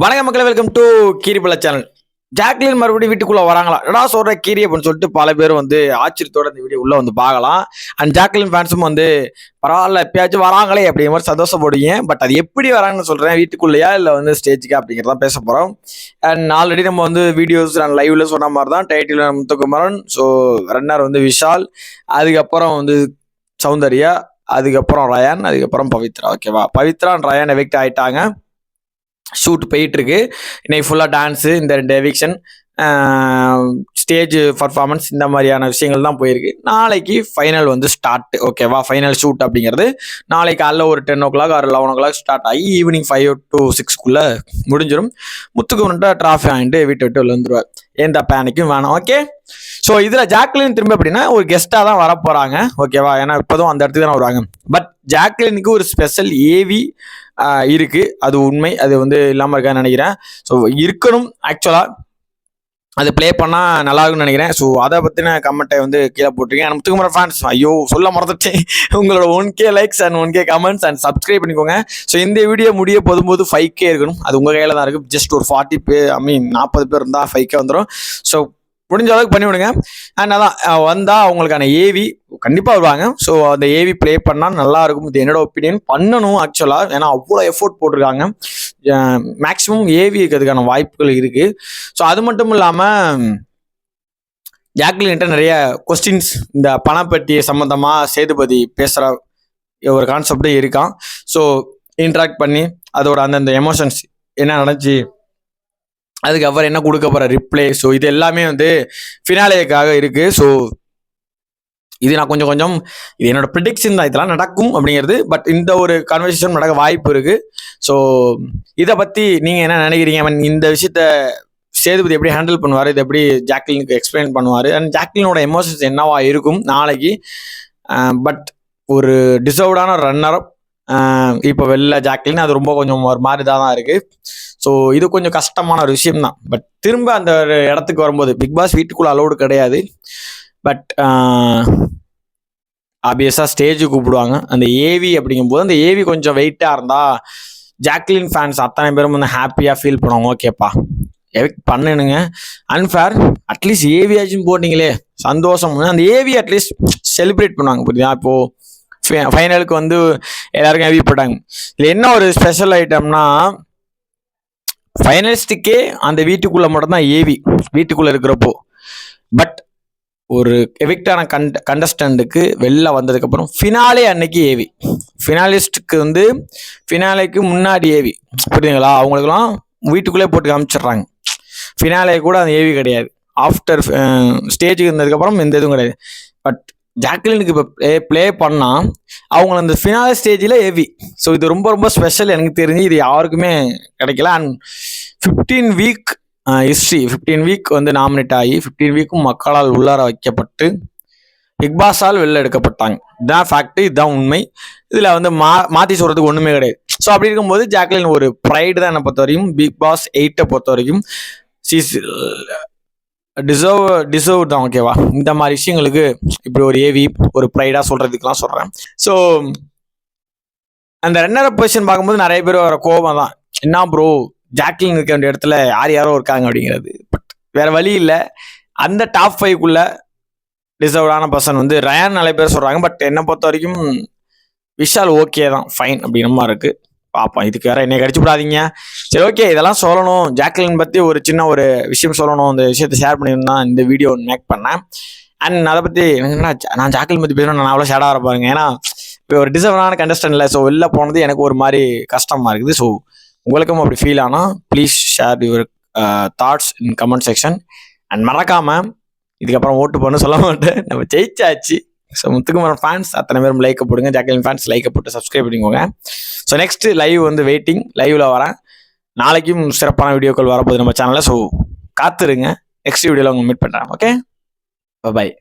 வணக்கம் மக்களே welcome to கீரிபல சேனல் ஜாக்லின் மறுபடியும் வீட்டுக்குள்ள வராங்களா? எடா சொல்ற கீரி அப்படின்னு சொல்லிட்டு பல பேர் வந்து ஆச்சரியத்தோட இந்த வீடியோ உள்ள வந்து பார்க்கலாம். அண்ட் ஜாக்லின் ஃபேன்ஸும் வந்து பரவாயில்ல எப்பயாச்சும் வராங்களே அப்படிங்கிற மாதிரி சந்தோஷப்படுவீங்க. பட் அது எப்படி வராங்கன்னு சொல்றேன் வீட்டுக்குள்ளேயா இல்லை வந்து ஸ்டேஜுக்கா அப்படிங்கிறத பேச போறோம். அண்ட் ஆல்ரெடி நம்ம வந்து வீடியோஸ் நான் லைவ்ல சொன்ன மாதிரி தான் டைட்டில் முத்துக்குமரன் ஸோ ரன்னர் வந்து விஷால் அதுக்கப்புறம் வந்து சௌந்தர்யா அதுக்கப்புறம் ரயான் அதுக்கப்புறம் பவித்ரா ஓகேவா பவித்ரா அண்ட் ரயான் எவிக்ட் ஆயிட்டாங்க. ஷூட் போயிட்டுருக்கு. இன்னைக்கு ஃபுல்லாக டான்ஸு இந்த ரெண்டு எவிக்ஷன் ஸ்டேஜ் பர்ஃபார்மன்ஸ் இந்த மாதிரியான விஷயங்கள் தான் போயிருக்கு. நாளைக்கு ஃபைனல் வந்து ஸ்டார்ட் ஓகேவா ஃபைனல் ஷூட் அப்படிங்கிறது. நாளைக்கு காலைல ஒரு ten o'clock or eleven o'clock start ஆகி ஈவினிங் ஃபைவ் டு சிக்ஸ்க்குள்ளே முடிஞ்சிடும் முத்துக்கு வந்துட்டு ட்ராஃபி வாங்கிட்டு வீட்டை விட்டு விழுந்துருவார். எந்த பேனிக்கும் வேணாம் ஓகே ஸோ இதில் ஜாக்லின் திரும்ப அப்படின்னா ஒரு கெஸ்ட்டாக தான் வர போகிறாங்க ஓகேவா ஏன்னா இப்போதும் அந்த இடத்துக்கு தான் வருவாங்க. பட் ஜாக்லினுக்கு ஒரு ஸ்பெஷல் ஏவி இருக்கு. அது உண்மை. அது வந்து இல்லாமல் இருக்கான்னு நினைக்கிறேன். ஸோ இருக்கணும். ஆக்சுவலாக அது ப்ளே பண்ணால் நல்லா இருக்கும்னு நினைக்கிறேன். ஸோ அதை பற்றின கமெண்ட்டை வந்து கீழே போட்டிருக்கேன். அண்ட் முத்துக்குமர ஃபேன்ஸ் ஐயோ சொல்ல மறந்துட்டேன். உங்களோட one K likes and one K comments and subscribe பண்ணிக்கோங்க. ஸோ இந்த வீடியோ முடிய போதும்போது ஃபைவ் கே இருக்கணும். அது உங்கள் கையில் தான் இருக்குது ஜஸ்ட் ஒரு ஃபார்ட்டி பே ஐ மீன் நாற்பது பேர் இருந்தால் ஃபைவ் கே வந்துடும் ஸோ முடிஞ்ச அளவுக்கு பண்ணி விடுங்க. அண்ட் அதான் வந்தால் அவங்களுக்கான ஏவி கண்டிப்பாக வருவாங்க. ஸோ அந்த ஏவி ப்ளே பண்ணால் நல்லா இருக்கும். இது என்னோட ஒப்பீனியன் பண்ணணும் ஆக்சுவலாக ஏன்னா அவ்வளோ எஃபோர்ட் போட்டிருக்காங்க. மேக்ஸிமம் ஏவி இருக்கிறதுக்கான வாய்ப்புகள் இருக்கு. ஸோ அது மட்டும் இல்லாமல் ஜாக்லின்ட்ட நிறைய கொஸ்டின்ஸ் இந்த பணப்பட்டி சம்மந்தமாக சேதுபதி பேசுகிற ஒரு கான்செப்டும் இருக்கான். ஸோ இன்ட்ராக்ட் பண்ணி அதோட அந்தந்த எமோஷன்ஸ் என்ன நடந்துச்சு அதுக்கு அவர் என்ன கொடுக்க போகிற ரிப்ளை ஸோ இது எல்லாமே வந்து ஃபினாலேக்காக இருக்குது ஸோ இது நான் கொஞ்சம் கொஞ்சம் இது என்னோட ப்ரிடிக்ஷன் தான். இதெல்லாம் நடக்கும் அப்படிங்கிறது. பட் இந்த ஒரு கான்வர்சேஷன் நடக்க வாய்ப்பு இருக்குது ஸோ இதை பற்றி நீங்கள் என்ன நினைக்கிறீங்க? இந்த விஷயத்த சேதுபதி எப்படி ஹேண்டில் பண்ணுவார்? இது எப்படி ஜாக்லினுக்கு எக்ஸ்பிளைன் பண்ணுவார்? அண்ட் ஜாக்லினோட எமோஷன்ஸ் என்னவா இருக்கும் நாளைக்கு? பட் ஒரு டிசர்வ்டான ரன்னர் இப்போ வெளில ஜாக்லின் அது ரொம்ப கொஞ்சம் ஒரு மாதிரி தான் இருக்குது ஸோ இது கொஞ்சம் கஷ்டமான ஒரு விஷயம் தான் பட் திரும்ப அந்த ஒரு இடத்துக்கு வரும்போது பிக் பாஸ் வீட்டுக்குள்ள அலோடு கிடையாது. பட் ஆப்வியஸாக ஸ்டேஜுக்கு கூப்பிடுவாங்க. அந்த ஏவி அப்படிங்கும்போது அந்த ஏவி கொஞ்சம் வெயிட்டாக இருந்தால் ஜாக்லின் ஃபேன்ஸ் அத்தனை பேரும் வந்து ஹாப்பியாக ஃபீல் பண்ணுவாங்க. ஓகேப்பா எவிக் பண்ணுனுங்க. அன்ஃபேர் அட்லீஸ்ட் ஏவியாச்சும் போட்டிங்களே சந்தோஷம். அந்த ஏவி அட்லீஸ்ட் செலிப்ரேட் பண்ணுவாங்க புரியுதா? இப்போது ஃபைனலுக்கு வந்து எல்லாருக்கும் ஏவி போட்டாங்க. இதில் என்ன ஒரு ஸ்பெஷல் ஐட்டம்னா ஃபைனலிஸ்ட்டுக்கே அந்த வீட்டுக்குள்ளே மட்டும்தான் ஏவி வீட்டுக்குள்ளே இருக்கிறப்போ. பட் ஒரு எவிக்டான கண்ட கண்டஸ்டண்ட்டுக்கு வெளில வந்ததுக்கப்புறம் ஃபினாலே அன்னைக்கு ஏவி ஃபினாலிஸ்ட்டுக்கு வந்து ஃபினாலேக்கு முன்னாடி ஏவி புரியுதுங்களா? அவங்களுக்குலாம் வீட்டுக்குள்ளே போட்டு காமிச்சிடுறாங்க. ஃபினாலே கூட அந்த ஏவி கிடையாது. ஆஃப்டர் ஸ்டேஜுக்கு இருந்ததுக்கப்புறம் எந்த இதுவும் கிடையாது. பட் ஜாக்லினுக்கு இப்போ ப்ளே ப்ளே பண்ணால் அவங்க அந்த ஃபினால ஸ்டேஜில் ஹெவி ஸோ இது ரொம்ப ரொம்ப ஸ்பெஷல் எனக்கு தெரிஞ்சு இது யாருக்குமே கிடைக்கல. And fifteen week history fifteen week வந்து நாமினேட் ஆகி ஃபிஃப்டீன் வீக்கும் மக்களால் உள்ளார வைக்கப்பட்டு பிக் பாஸால் வெளில எடுக்கப்பட்டாங்க. இதுதான் ஃபேக்ட் இதுதான் உண்மை. இதில் வந்து மா மாற்றி சொல்கிறதுக்கு ஒன்றுமே கிடையாது. ஸோ அப்படி இருக்கும்போது ஜாக்லின் ஒரு ப்ரைடு தான் என்னை பொறுத்த வரைக்கும் பிக் பாஸ் எயிட்டை பொறுத்த வரைக்கும் சீஸ் டிசர்வ் டிசர்வ் தான் ஓகேவா இந்த மாதிரி விஷயங்களுக்கு இப்படி ஒரு ஏவி ஒரு ப்ரைடாக சொல்கிறதுக்கெலாம் சொல்கிறேன் ஸோ அந்த ரன்னர் பொசிஷன் பார்க்கும்போது நிறைய பேர் வர கோபம் தான். என்ன ப்ரோ ஜாக்லின் இருக்க வேண்டிய இடத்துல யார் யாரோ இருக்காங்க அப்படிங்கிறது. பட் வேற வழி இல்லை. அந்த டாப் ஃபைவ்க்குள்ள டிசர்வ்டான பர்சன் வந்து ரயான் நிறைய பேர் சொல்கிறாங்க பட் என்னை பொறுத்த வரைக்கும் விஷால் ஓகே தான். ஃபைன் அப்படிங்கிற மாதிரி இருக்குது பார்ப்போம் இதுக்கு வேற என்னை கடிச்சு விடாதீங்க சரி ஓகே இதெல்லாம் சொல்லணும். ஜாக்லின் பற்றி ஒரு சின்ன ஒரு விஷயம் சொல்லணும். இந்த விஷயத்தை ஷேர் பண்ணியிருந்தான் இந்த வீடியோ மேக் பண்ணேன். அண்ட் அதை பற்றி என்ன நான் ஜாக்லின் பற்றி பேசணும் நான் அவ்வளோ ஷேடாக வர பாருங்க. ஏன்னா இப்போ ஒரு டிசர்வான கண்டஸ்டன் இல்லை. ஸோ வெளில போனது எனக்கு ஒரு மாதிரி கஷ்டமாக இருக்குது. ஸோ உங்களுக்கும் அப்படி ஃபீல் ஆனால் please share your thoughts in comment section and மறக்காம இதுக்கப்புறம் ஓட்டு பண்ண சொல்ல மாட்டேன். நம்ம ஜெயிச்சாச்சு. ஸோ முத்துக்குமரன் ஃபேன்ஸ் அத்தனை பேரும் லைக்கை போடுங்க. ஜாக்கலின் ஃபேன்ஸ் லைக்கை போட்டு சப்ஸ்கிரைப் பண்ணிக்கோங்க. ஸோ நெக்ஸ்ட் லைவ் வந்து வெயிட்டிங் லைவ்ல வரேன். நாளைக்கும் சிறப்பான வீடியோக்கள் வரப்போகுது நம்ம சேனலில் ஸோ காத்துருங்க. நெக்ஸ்ட் வீடியோவில் உங்க மீட் பண்ணுறேன் ஓகே பாய்